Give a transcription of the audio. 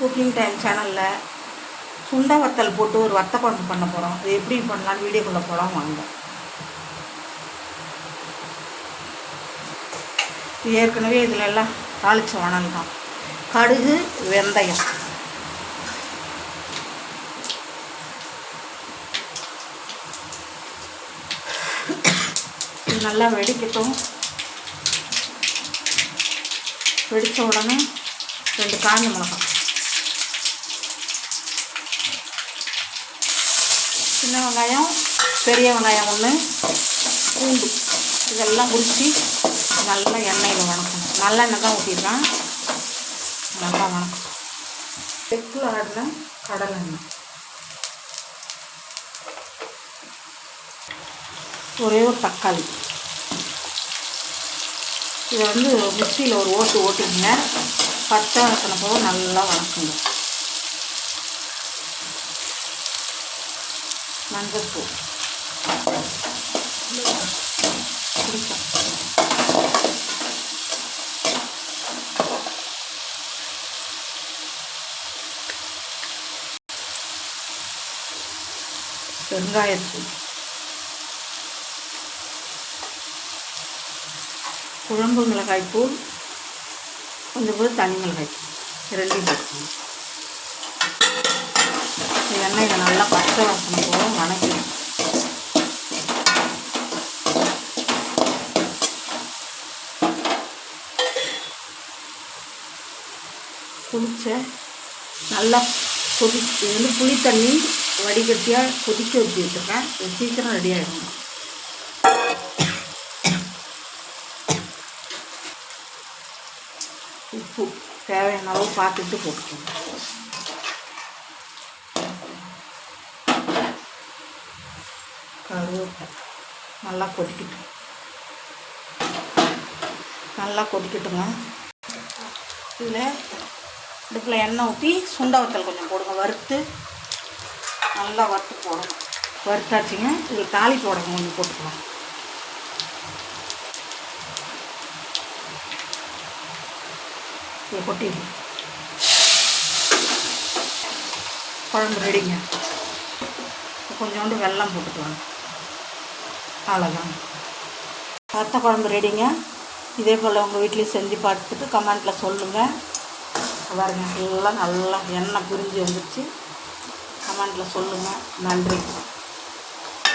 Cooking time சேனலில் சுண்டை வத்தல் போட்டு ஒரு வத்த குழம்பு பண்ண போகிறோம் அது எப்படி பண்ணலான்னு வீடியோக்குள்ளே போகலாம் வாங்க. ஏற்கனவே இதில் எல்லாம் தாளிச்ச வணல் தான். கடுகு வெந்தயம். இது நல்லா வெடிக்கட்டும். வெடித்த உடனே ரெண்டு காஞ்ச மிளகாய். சின்ன வெங்காயம் பெரிய வெங்காயம் ஒன்று பூண்டு. இதெல்லாம் உரித்து நல்லா எண்ணெயில் வணக்கணும். நல்லெண்ணெய் தான் ஊற்றிடுறேன் நல்லா வணக்கம் செக்கில் ஆடின கடலெண்ணெய் ஒரே ஒரு தக்காளி. இதை வந்து மிக்சியில் ஒரு ஓட்டு ஓட்டிங்க பச்சை வாசனை போக நல்லா வணக்குங்க. மஞ்சப்பூ பிடிக்கும் வெங்காயத்தூள். குழம்பு மிளகாய் கொஞ்சம் கூட தனி மிளகாய் தூள் ரெண்டையும் போட்டுக்கணும் எண்ணெய் இதை நல்லா பச்சை வாசனை போகும் வணக்கணும் குளிச்ச நல்லா கொதி இது வந்து புளி தண்ணி வடிகட்டியாக கொதிக்க ஊற்றி வச்சுருக்கேன் இது சீக்கிரம் ரெடி ஆகிடும் உப்பு தேவையான அளவு பார்த்துட்டு போட்டுக்கணும் கருவேப்பிலை நல்லா கொதிக்கட்டும் நல்லா கொதிக்கட்டுங்க. இதில் அடுப்பில் எண்ணெய் ஊற்றி சுண்டை வத்தல் கொஞ்சம் போடுங்க. வறுத்து நல்லா வறுத்து போடணும். வறுத்தாச்சுங்க. இதில் தாலி போடணும் கொஞ்சம் போட்டுக்கலாம். இதை கொட்டிடு. குழம்பு ரெடிங்க. கொஞ்சோண்டு வெள்ளம் போட்டுக்கலாம். அவ்வளோதான் வத்த குழம்பு ரெடிங்க. இதே போல் உங்கள் வீட்லேயும் செஞ்சு பார்த்துட்டு கமெண்ட்டில் சொல்லுங்கள் பாருங்க எல்லாம் நல்லா எண்ணெய் பிரிஞ்சு வந்துடுச்சு கமெண்ட்டில் சொல்லுங்கள் நன்றி.